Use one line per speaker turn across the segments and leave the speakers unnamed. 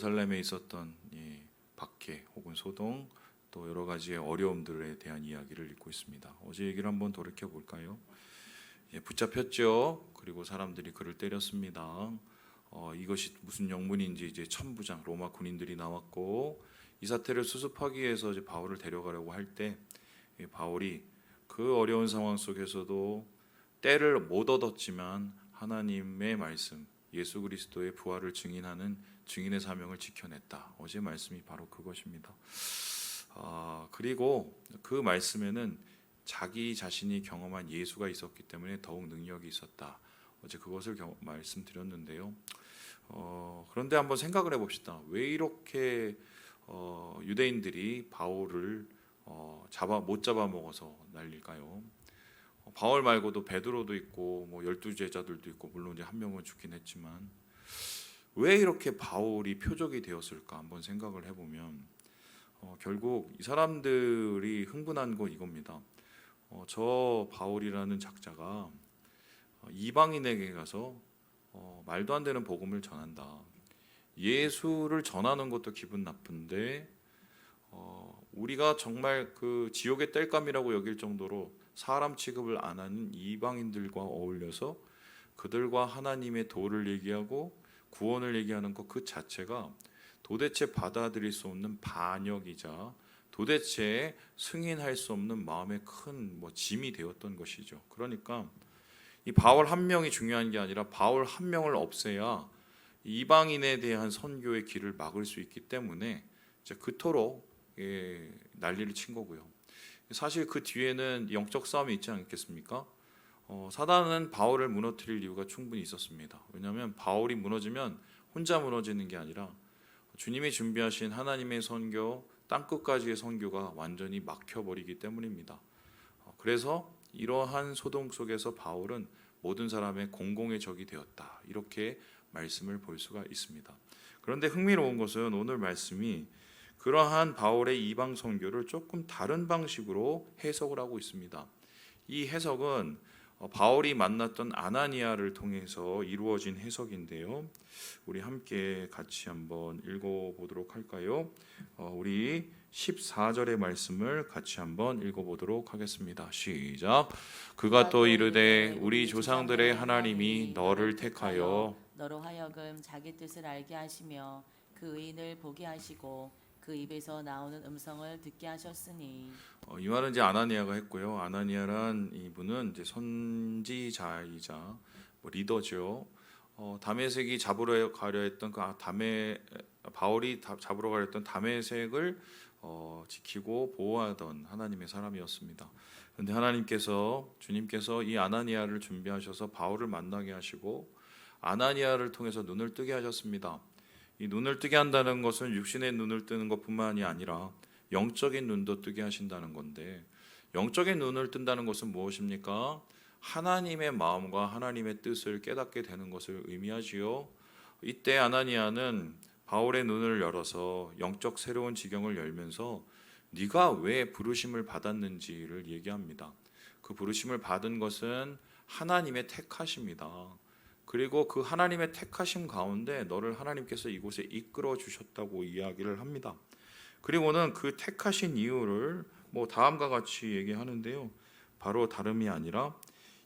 예루살렘에 있었던 이 박해 혹은 소동 또 여러 가지의 어려움들에 대한 이야기를 읽고 있습니다. 어제 얘기를 한번 돌이켜 볼까요? 예, 붙잡혔죠. 그리고 사람들이 그를 때렸습니다. 어, 이것이 무슨 영문인지 이제 천부장 로마 군인들이 나왔고 이 사태를 수습하기 위해서 이제 바울을 데려가려고 할 때 바울이 그 어려운 상황 속에서도 때를 못 얻었지만 하나님의 말씀 예수 그리스도의 부활을 증인하는 증인의 사명을 지켜냈다. 어제 말씀이 바로 그것입니다. 아, 그리고 그 말씀에는 자기 자신이 경험한 예수가 있었기 때문에 더욱 능력이 있었다. 어제 그것을 경, 말씀드렸는데요. 어, 그런데 한번 생각을 해봅시다. 왜 이렇게 어, 유대인들이 바울을 어, 잡아 못 잡아 먹어서 난릴까요? 어, 바울 말고도 베드로도 있고 뭐 열두 제자들도 있고 물론 이제 한 명은 죽긴 했지만 왜 이렇게 바울이 표적이 되었을까 한번 생각을 해보면 어, 결국 이 사람들이 흥분한 건 이겁니다. 어, 저 바울이라는 작자가 어, 이방인에게 가서 어, 말도 안 되는 복음을 전한다. 예수를 전하는 것도 기분 나쁜데 어, 우리가 정말 그 지옥의 땔감이라고 여길 정도로 사람 취급을 안 하는 이방인들과 어울려서 그들과 하나님의 도를 얘기하고 구원을 얘기하는 것 그 자체가 도대체 받아들일 수 없는 반역이자 도대체 승인할 수 없는 마음의 큰 뭐 짐이 되었던 것이죠. 그러니까 이 바울 한 명이 중요한 게 아니라 바울 한 명을 없애야 이방인에 대한 선교의 길을 막을 수 있기 때문에 이제 그토록 예, 난리를 친 거고요. 사실 그 뒤에는 영적 싸움이 있지 않겠습니까? 어, 사단은 바울을 무너뜨릴 이유가 충분히 있었습니다. 왜냐하면 바울이 무너지면 혼자 무너지는 게 아니라 주님이 준비하신 하나님의 선교, 땅 끝까지의 선교가 완전히 막혀버리기 때문입니다. 어, 그래서 이러한 소동 속에서 바울은 모든 사람의 공공의 적이 되었다. 이렇게 말씀을 볼 수가 있습니다. 그런데 흥미로운 것은 오늘 말씀이 그러한 바울의 이방 선교를 조금 다른 방식으로 해석을 하고 있습니다. 이 해석은 어, 바울이 만났던 아나니아를 통해서 이루어진 해석인데요. 우리 함께 같이 한번 읽어 보도록 할까요? 어, 우리 14절의 말씀을 같이 한번 읽어 보도록 하겠습니다. 시작. 그가 또 이르되 우리 조상들의 하나님이 너를 택하여
너로 하여금 자기 뜻을 알게 하시며 그 의인을 보게 하시고 그 입에서 나오는 음성을 듣게 하셨으니
어, 이 말은 이제 아나니아가 했고요. 아나니아란 이분은 이제 선지자이자 뭐 리더죠. 어, 다메섹이 잡으러 가려 했던 그 다메 바울이 다- 잡으러 가려 했던 다메섹을 어, 지키고 보호하던 하나님의 사람이었습니다. 그런데 하나님께서 주님께서 이 아나니아를 준비하셔서 바울을 만나게 하시고 아나니아를 통해서 눈을 뜨게 하셨습니다. 이 눈을 뜨게 한다는 것은 육신의 눈을 뜨는 것뿐만이 아니라 영적인 눈도 뜨게 하신다는 건데 영적인 눈을 뜬다는 것은 무엇입니까? 하나님의 마음과 하나님의 뜻을 깨닫게 되는 것을 의미하지요. 이때 아나니아는 바울의 눈을 열어서 영적 새로운 지경을 열면서 네가 왜 부르심을 받았는지를 얘기합니다. 그 부르심을 받은 것은 하나님의 택하십니다. 그리고 그 하나님의 택하심 가운데 너를 하나님께서 이곳에 이끌어 주셨다고 이야기를 합니다. 그리고는 그 택하신 이유를 뭐 다음과 같이 얘기하는데요. 바로 다름이 아니라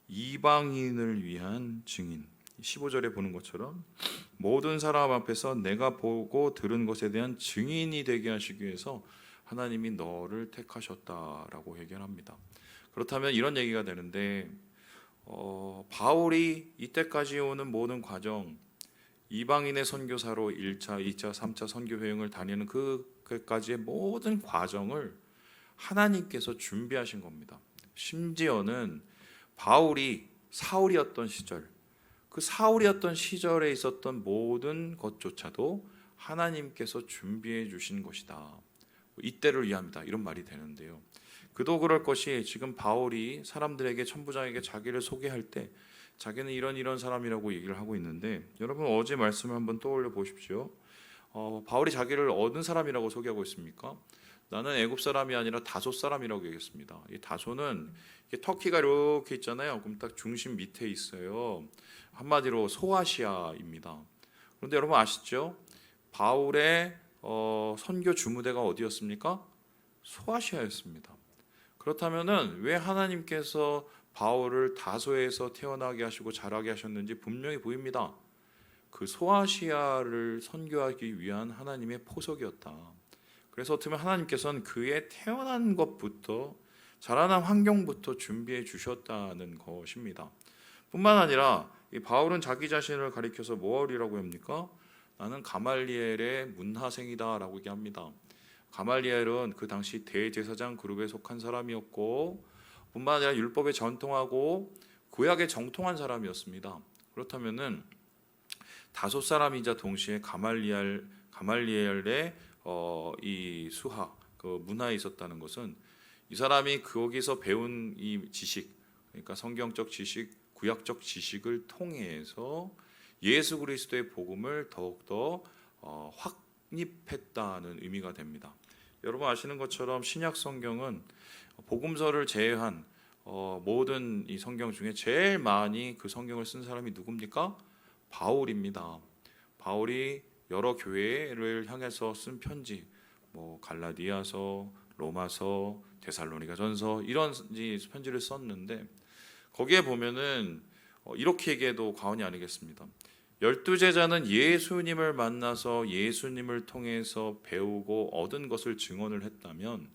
이방인을 위한 증인. 15절에 보는 것처럼 모든 사람 앞에서 내가 보고 들은 것에 대한 증인이 되게 하시기 위해서 하나님이 너를 택하셨다라고 얘기합니다. 그렇다면 이런 얘기가 되는데 어, 바울이 이때까지 오는 모든 과정 이방인의 선교사로 1차, 2차, 3차 선교 여행을 다니는 그까지의 모든 과정을 하나님께서 준비하신 겁니다. 심지어는 바울이 사울이었던 시절, 그 사울이었던 시절에 있었던 모든 것조차도 하나님께서 준비해 주신 것이다. 이때를 위함이다. 이런 말이 되는데요. 그도 그럴 것이 지금 바울이 사람들에게 천부장에게 자기를 소개할 때 자기는 이런 이런 사람이라고 얘기를 하고 있는데 여러분 어제 말씀을 한번 떠올려 보십시오. 어, 바울이 자기를 어느 사람이라고 소개하고 있습니까? 나는 애굽 사람이 아니라 다소 사람이라고 얘기했습니다. 이 다소는 이게 터키가 이렇게 있잖아요. 그럼 딱 중심 밑에 있어요. 한마디로 소아시아입니다. 그런데 여러분 아시죠? 바울의 어, 선교 주무대가 어디였습니까? 소아시아였습니다. 그렇다면은 왜 하나님께서 바울을 다소에서 태어나게 하시고 자라게 하셨는지 분명히 보입니다. 그 소아시아를 선교하기 위한 하나님의 포석이었다. 그래서 어떻게 보면 하나님께서는 그의 태어난 것부터 자라난 환경부터 준비해 주셨다는 것입니다. 뿐만 아니라 이 바울은 자기 자신을 가리켜서 뭐하리라고 합니까? 나는 가말리엘의 문하생이다라고 얘기합니다. 가말리엘은 그 당시 대제사장 그룹에 속한 사람이었고 뿐만 아니라 율법에 전통하고 구약에 정통한 사람이었습니다. 그렇다면은 다섯 사람이자 동시에 가말리엘 가말리엘의 어, 이 수하 그 문화에 있었다는 것은 이 사람이 거기서 배운 이 지식 그러니까 성경적 지식, 구약적 지식을 통해서 예수 그리스도의 복음을 더욱더 어, 확립했다는 의미가 됩니다. 여러분 아시는 것처럼 신약 성경은 복음서를 제외한 어, 모든 이 성경 중에 제일 많이 그 성경을 쓴 사람이 누굽니까? 바울입니다. 바울이 여러 교회를 향해서 쓴 편지, 뭐 갈라디아서, 로마서, 데살로니가전서 이런 이 편지를 썼는데 거기에 보면은 어, 이렇게 얘기해도 과언이 아니겠습니다. 열두 제자는 예수님을 만나서 예수님을 통해서 배우고 얻은 것을 증언을 했다면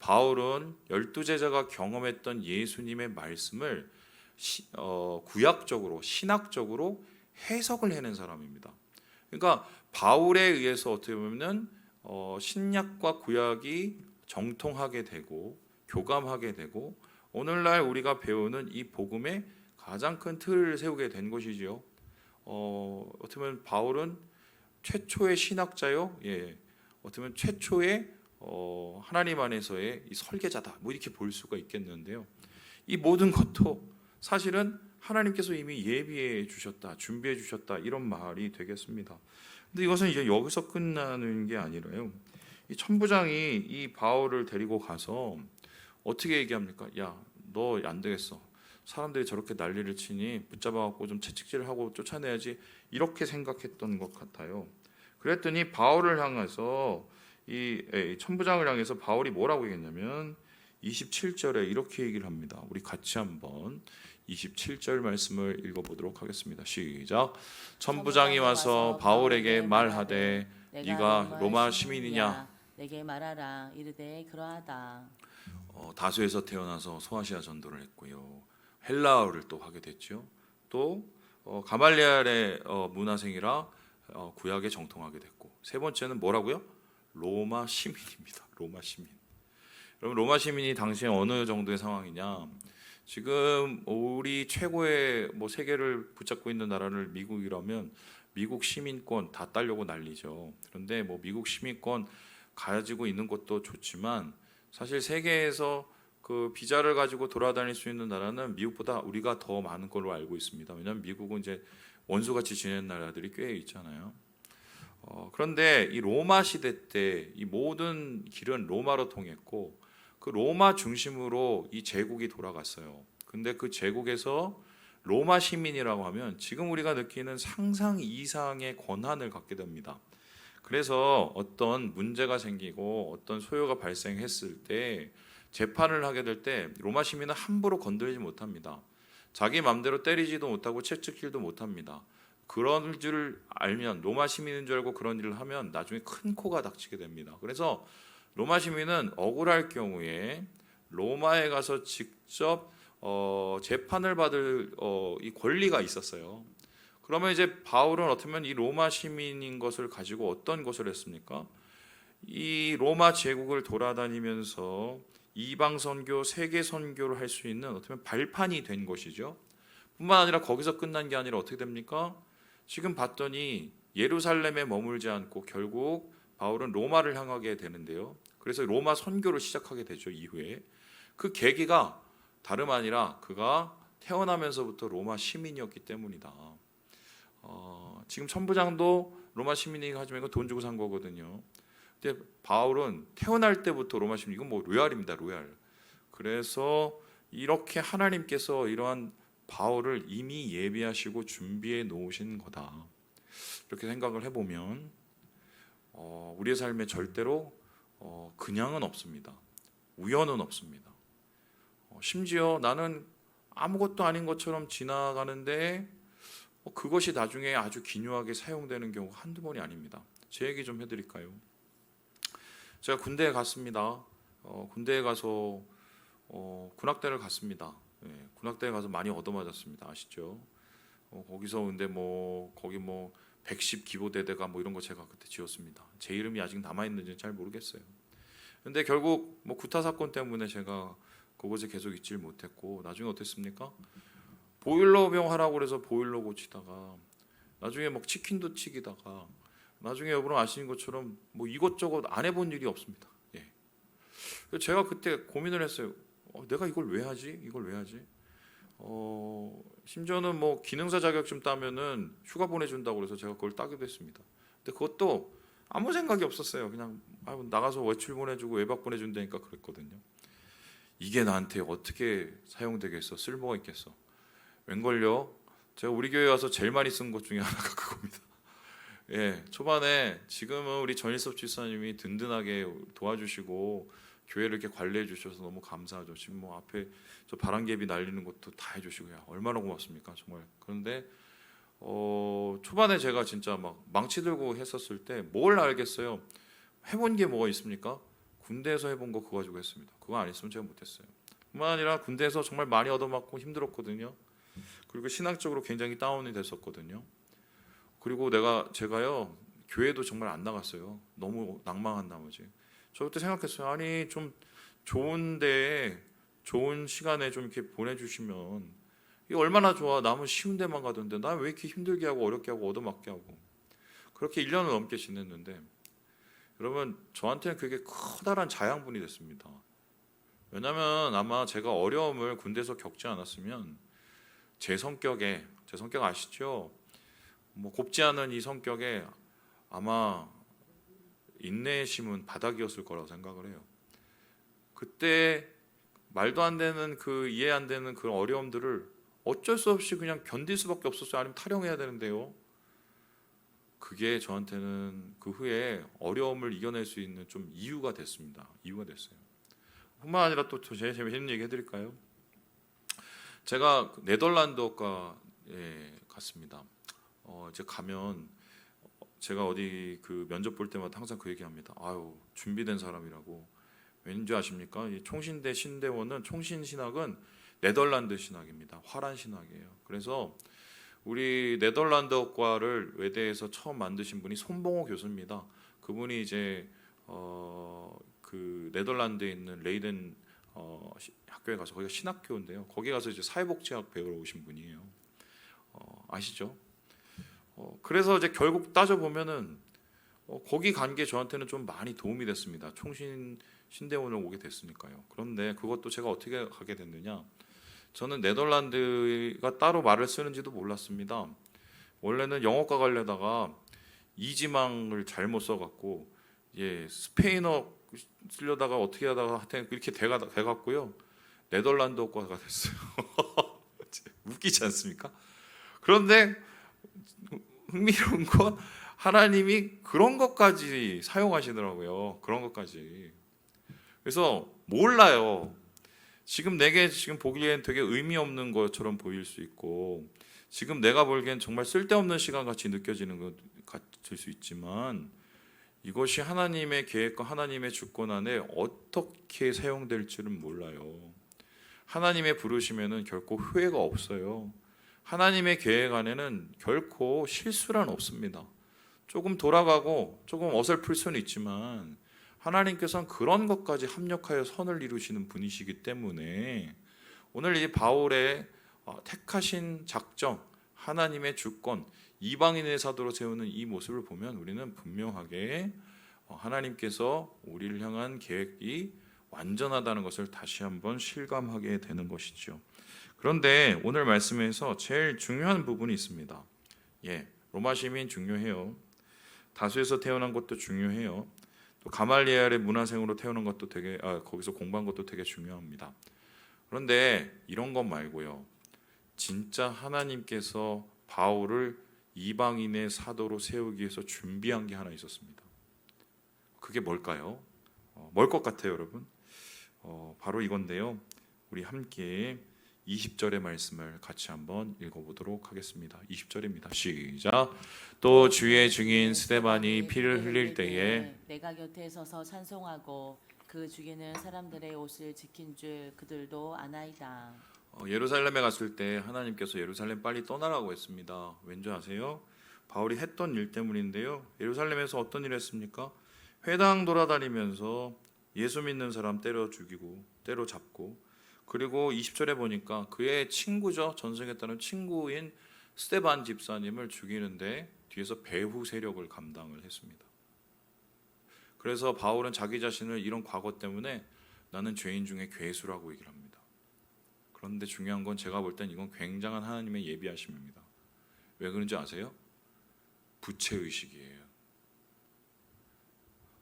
바울은 열두 제자가 경험했던 예수님의 말씀을 시, 어, 구약적으로 신학적으로 해석을 해낸 사람입니다. 그러니까 바울에 의해서 어떻게 보면 어, 신약과 구약이 정통하게 되고 교감하게 되고 오늘날 우리가 배우는 이 복음의 가장 큰 틀을 세우게 된 것이지요. 어, 어떻게 보면 바울은 최초의 신학자요. 예. 어떻게 보면 최초의 어, 하나님 안에서의 이 설계자다. 뭐 이렇게 볼 수가 있겠는데요. 이 모든 것도 사실은 하나님께서 이미 예비해 주셨다, 준비해 주셨다 이런 말이 되겠습니다. 근데 이것은 이제 여기서 끝나는 게 아니라요. 이 천부장이 이 바울을 데리고 가서 어떻게 얘기합니까? 야, 너 안 되겠어. 사람들이 저렇게 난리를 치니 붙잡아갖고 좀 채찍질을 하고 쫓아내야지 이렇게 생각했던 것 같아요. 그랬더니 바울을 향해서 이 에, 천부장을 향해서 바울이 뭐라고 얘기했냐면 27절에 이렇게 얘기를 합니다. 우리 같이 한번 27절 말씀을 읽어보도록 하겠습니다. 시작. 천부장이 와서 바울에게 말하되 네가 로마 시민이냐?
내게 말하라 이르되 그러하다.
어, 다수에서 태어나서 소아시아 전도를 했고요. 헬라어를 또 하게 됐죠. 또 어, 가말리알의 어, 문화생이라 어, 구약에 정통하게 됐고 세 번째는 뭐라고요? 로마 시민입니다. 로마 시민. 여러분 로마 시민이 당시에 어느 정도의 상황이냐? 지금 우리 최고의 뭐 세계를 붙잡고 있는 나라를 미국이라면 미국 시민권 다 따려고 난리죠. 그런데 뭐 미국 시민권 가지고 있는 것도 좋지만 사실 세계에서 그 비자를 가지고 돌아다닐 수 있는 나라는 미국보다 우리가 더 많은 걸로 알고 있습니다. 왜냐하면 미국은 이제 원수같이 지내는 나라들이 꽤 있잖아요. 어, 그런데 이 로마 시대 때 이 모든 길은 로마로 통했고 그 로마 중심으로 이 제국이 돌아갔어요. 근데 그 제국에서 로마 시민이라고 하면 지금 우리가 느끼는 상상 이상의 권한을 갖게 됩니다. 그래서 어떤 문제가 생기고 어떤 소요가 발생했을 때 재판을 하게 될 때 로마 시민은 함부로 건드리지 못합니다. 자기 마음대로 때리지도 못하고 채찍질도 못합니다. 그런 줄 알면 로마 시민인 줄 알고 그런 일을 하면 나중에 큰 코가 닥치게 됩니다. 그래서 로마 시민은 억울할 경우에 로마에 가서 직접 어, 재판을 받을 어, 이 권리가 있었어요. 그러면 이제 바울은 어쩌면 이 로마 시민인 것을 가지고 어떤 것을 했습니까? 이 로마 제국을 돌아다니면서 이방 선교, 세계 선교를 할 수 있는 어쩌면 발판이 된 것이죠. 뿐만 아니라 거기서 끝난 게 아니라 어떻게 됩니까? 지금 봤더니 예루살렘에 머물지 않고 결국 바울은 로마를 향하게 되는데요. 그래서 로마 선교를 시작하게 되죠 이후에 그 계기가 다름 아니라 그가 태어나면서부터 로마 시민이었기 때문이다. 어, 지금 천부장도 로마 시민이긴 하지만 이건 돈 주고 산 거거든요. 근데 바울은 태어날 때부터 로마 시민 이건 뭐 로얄입니다 로얄. 그래서 이렇게 하나님께서 이러한 바울을 이미 예비하시고 준비해 놓으신 거다. 이렇게 생각을 해보면 어, 우리의 삶에 절대로 어, 그냥은 없습니다. 우연은 없습니다. 어, 심지어 나는 아무것도 아닌 것처럼 지나가는데 어, 그것이 나중에 아주 기묘하게 사용되는 경우가 한두 번이 아닙니다. 제 얘기 좀 해드릴까요? 제가 군대에 갔습니다. 어, 군대에 가서 어, 군악대를 갔습니다. 예, 군악대에 가서 많이 얻어맞았습니다. 아시죠? 어, 거기서 근데 뭐 거기 뭐 110 기보대대가 뭐 이런 거 제가 그때 지었습니다. 제 이름이 아직 남아 있는지는 잘 모르겠어요. 근데 결국 뭐 구타 사건 때문에 제가 그곳에 계속 있질 못했고 나중에 어땠습니까? 보일러병 하라고 그래서 보일러 고치다가 나중에 막 치킨도 튀기다가 나중에 여러분 아시는 것처럼 뭐 이것저것 안 해본 일이 없습니다. 예. 제가 그때 고민을 했어요. 어, 내가 이걸 왜 하지? 이걸 왜 하지? 어, 심지어는 뭐 기능사 자격증 따면은 휴가 보내준다고 그래서 제가 그걸 따기도 했습니다. 근데 그것도 아무 생각이 없었어요. 그냥 아, 나가서 외출 보내주고 외박 보내준다니까 그랬거든요. 이게 나한테 어떻게 사용되겠어? 쓸모가 있겠어? 웬걸요? 제가 우리 교회 와서 제일 많이 쓴 것 중에 하나가 그겁니다. 예, 초반에 지금은 우리 전일섭 집사님이 든든하게 도와주시고 교회를 이렇게 관리해 주셔서 너무 감사하죠. 지금 뭐 앞에 저 바람개비 날리는 것도 다 해주시고요. 얼마나 고맙습니까, 정말. 그런데 어, 초반에 제가 진짜 막 망치 들고 했었을 때 뭘 알겠어요. 해본 게 뭐가 있습니까? 군대에서 해본 거 그거 가지고 했습니다. 그거 안 했으면 제가 못했어요. 뿐만 아니라 군대에서 정말 많이 얻어맞고 힘들었거든요. 그리고 신앙적으로 굉장히 다운이 됐었거든요. 그리고 내가 제가요 교회도 정말 안 나갔어요. 너무 낭망한 나머지. 저 그때 생각했어요. 아니 좀 좋은데 좋은 시간에 좀 이렇게 보내주시면 이게 얼마나 좋아. 남은 쉬운 데만 가던데 나 왜 이렇게 힘들게 하고 어렵게 하고 얻어맞게 하고 그렇게 1년을 넘게 지냈는데 여러분 저한테는 그게 커다란 자양분이 됐습니다. 왜냐하면 아마 제가 어려움을 군대에서 겪지 않았으면 제 성격에 제 성격 아시죠? 뭐 곱지 않은 이 성격에 아마 인내의 심은 바닥이었을 거라고 생각을 해요. 그때 말도 안 되는 그 이해 안 되는 그런 어려움들을 어쩔 수 없이 그냥 견딜 수밖에 없었어요. 아니면 탈영해야 되는데요. 그게 저한테는 그 후에 어려움을 이겨낼 수 있는 좀 이유가 됐습니다. 이유가 됐어요. 뿐만 아니라 또 제일 재미있는 얘기 해드릴까요? 제가 그 네덜란드어과에 갔습니다. 어, 이제 가면 제가 어디 그 면접 볼 때마다 항상 그 얘기합니다. 아유 준비된 사람이라고. 왠지 아십니까? 이 총신대 신대원은 총신 신학은 네덜란드 신학입니다. 화란 신학이에요. 그래서 우리 네덜란드어과를 외대에서 처음 만드신 분이 손봉호 교수입니다. 그분이 이제 어, 그 네덜란드에 있는 레이덴 어, 시- 학교에 가서 거기가 신학교인데요. 거기 가서 이제 사회복지학 배우러 오신 분이에요. 어, 아시죠? 어, 그래서 이제 결국 따져 보면은 어, 거기 간 게 저한테는 좀 많이 도움이 됐습니다. 총신 신대원을 오게 됐으니까요. 그런데 그것도 제가 어떻게 가게 됐느냐? 저는 네덜란드가 따로 말을 쓰는지도 몰랐습니다. 원래는 영어과 가려다가 이지망을 잘못 써갖고 예 스페인어 쓰려다가 어떻게 하다가 이렇게 돼가 돼갖고요 네덜란드어과가 됐어요. 웃기지 않습니까? 그런데 흥미로운 건 하나님이 그런 것까지 사용하시더라고요. 그런 것까지. 그래서 몰라요. 지금 내게 지금 보기엔 되게 의미 없는 것처럼 보일 수 있고 지금 내가 보기엔 정말 쓸데없는 시간 같이 느껴지는 것 같을 수 있지만 이것이 하나님의 계획과 하나님의 주권 안에 어떻게 사용될지는 몰라요. 하나님의 부르시면은 결코 후회가 없어요. 하나님의 계획 안에는 결코 실수란 없습니다. 조금 돌아가고 조금 어설플 수는 있지만 하나님께서는 그런 것까지 합력하여 선을 이루시는 분이시기 때문에 오늘 이 바울의 어, 택하신 작정, 하나님의 주권, 이방인의 사도로 세우는 이 모습을 보면 우리는 분명하게 어, 하나님께서 우리를 향한 계획이 완전하다는 것을 다시 한번 실감하게 되는 것이죠. 그런데 오늘 말씀에서 제일 중요한 부분이 있습니다. 예, 로마 시민 중요해요. 다수에서 태어난 것도 중요해요. 또 가말리엘의 문화생으로 태어난 것도 되게 아, 거기서 공부한 것도 되게 중요합니다. 그런데 이런 것 말고요. 진짜 하나님께서 바울을 이방인의 사도로 세우기 위해서 준비한 게 하나 있었습니다. 그게 뭘까요? 어, 뭘것 같아요, 여러분? 어, 바로 이건데요. 우리 함께 20절의 말씀을 같이 한번 읽어보도록 하겠습니다. 20절입니다. 시작. 또 주의 증인 스테반이 피를 흘릴 때에
내가 곁에 서서 찬송하고 그 죽이는 사람들의 옷을 지킨 줄 그들도 아나이다.
어, 예루살렘에 갔을 때 하나님께서 예루살렘 빨리 떠나라고 했습니다. 왠지 아세요? 바울이 했던 일 때문인데요. 예루살렘에서 어떤 일을 했습니까? 회당 돌아다니면서 예수 믿는 사람 때려 죽이고 때려 잡고 그리고 20절에 보니까 그의 친구죠. 따른 친구인 스테반 집사님을 죽이는데 뒤에서 배후 세력을 감당을 했습니다. 그래서 바울은 자기 자신을 이런 과거 때문에 나는 죄인 중에 괴수라고 얘기를 합니다. 그런데 중요한 건 제가 볼 땐 이건 굉장한 하나님의 예비하심입니다. 왜 그런지 아세요? 부채 의식이에요.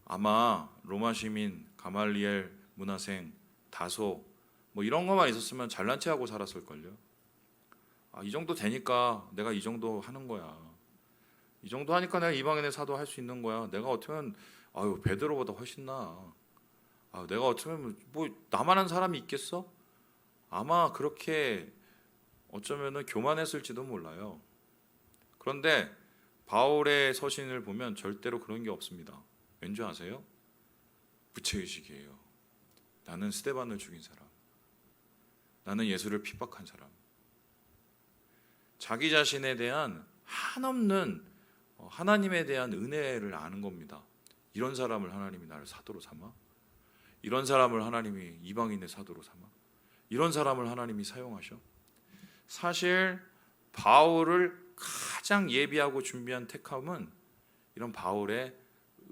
아마 로마 시민, 가말리엘 문화생, 다소 뭐 이런 것만 있었으면 잘난 체하고 살았을 걸요. 아, 이 정도 되니까 내가 이 정도 하는 거야. 이 정도 하니까 내가 이방인의 사도 할 수 있는 거야. 내가 어쩌면 아유 베드로보다 훨씬 나. 아, 내가 어쩌면 뭐 나만한 사람이 있겠어? 아마 그렇게 어쩌면은 교만했을지도 몰라요. 그런데 바울의 서신을 보면 절대로 그런 게 없습니다. 왠지 아세요? 부채의식이에요. 나는 스테반을 죽인 사람. 나는 예수를 핍박한 사람. 자기 자신에 대한 한없는 어, 하나님에 대한 은혜를 아는 겁니다. 이런 사람을 하나님이 나를 사도로 삼아? 이런 사람을 하나님이 이방인의 사도로 삼아? 이런 사람을 하나님이 사용하셔? 사실 바울을 가장 예비하고 준비한 택함은 이런 바울의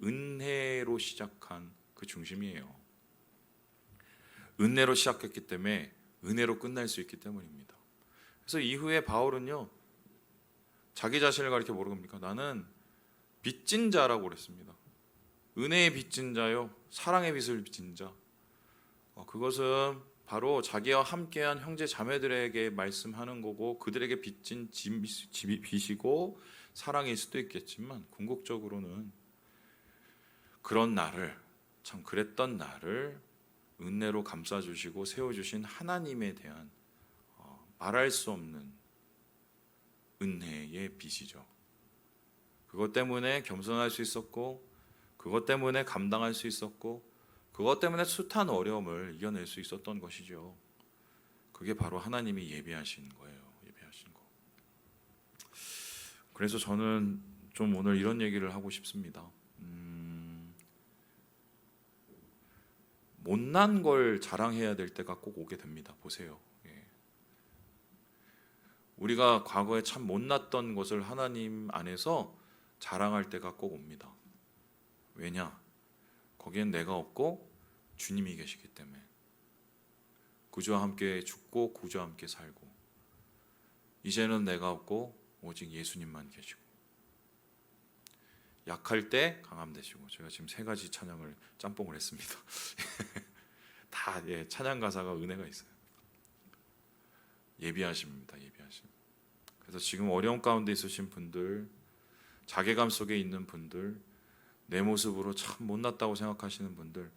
은혜로 시작한 그 중심이에요. 은혜로 시작했기 때문에 은혜로 끝날 수 있기 때문입니다. 그래서 이후에 바울은요 자기 자신을 가리켜 합니까? 나는 빚진 자라고 그랬습니다. 은혜의 빚진 자요, 사랑의 빚을 빚진 자. 어, 그것은 바로 자기와 함께한 형제 자매들에게 말씀하는 거고 그들에게 빚진 짐- 집- 빚이고 사랑일 수도 있겠지만 궁극적으로는 그런 나를 참 그랬던 나를 은혜로 감싸 주시고 세워 주신 하나님에 대한 어, 말할 수 없는 은혜의 빚이죠. 그것 때문에 겸손할 수 있었고 그것 때문에 감당할 수 있었고 그것 때문에 숱한 어려움을 이겨낼 수 있었던 것이죠. 그게 바로 하나님이 예비하신 거예요. 예비하신 거. 그래서 저는 좀 오늘 이런 얘기를 하고 싶습니다. 음, 못난 걸 자랑해야 될 때가 꼭 오게 됩니다. 보세요. 예. 우리가 과거에 참 못났던 것을 하나님 안에서 자랑할 때가 꼭 옵니다. 왜냐? 거기엔 내가 없고 주님이 계시기 때문에 구주와 함께 죽고 구주와 함께 살고 이제는 내가 없고 오직 예수님만 계시고 약할 때 강함 되시고 제가 지금 세 가지 찬양을 짬뽕을 했습니다. 다 예, 찬양 가사가 은혜가 있어요. 예비하십니다. 예비하심. 그래서 지금 어려움 가운데 있으신 분들, 자괴감 속에 있는 분들, 내 모습으로 참 못났다고 생각하시는 분들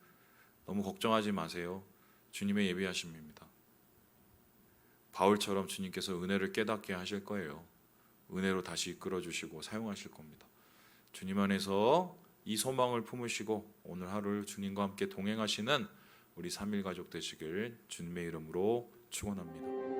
너무 걱정하지 마세요. 주님의 예비하심입니다. 바울처럼 주님께서 은혜를 깨닫게 하실 거예요. 은혜로 다시 이끌어 주시고 사용하실 겁니다. 주님 안에서 이 소망을 품으시고 오늘 하루를 주님과 함께 동행하시는 우리 삼일 가족 되시길 주님의 이름으로 축원합니다.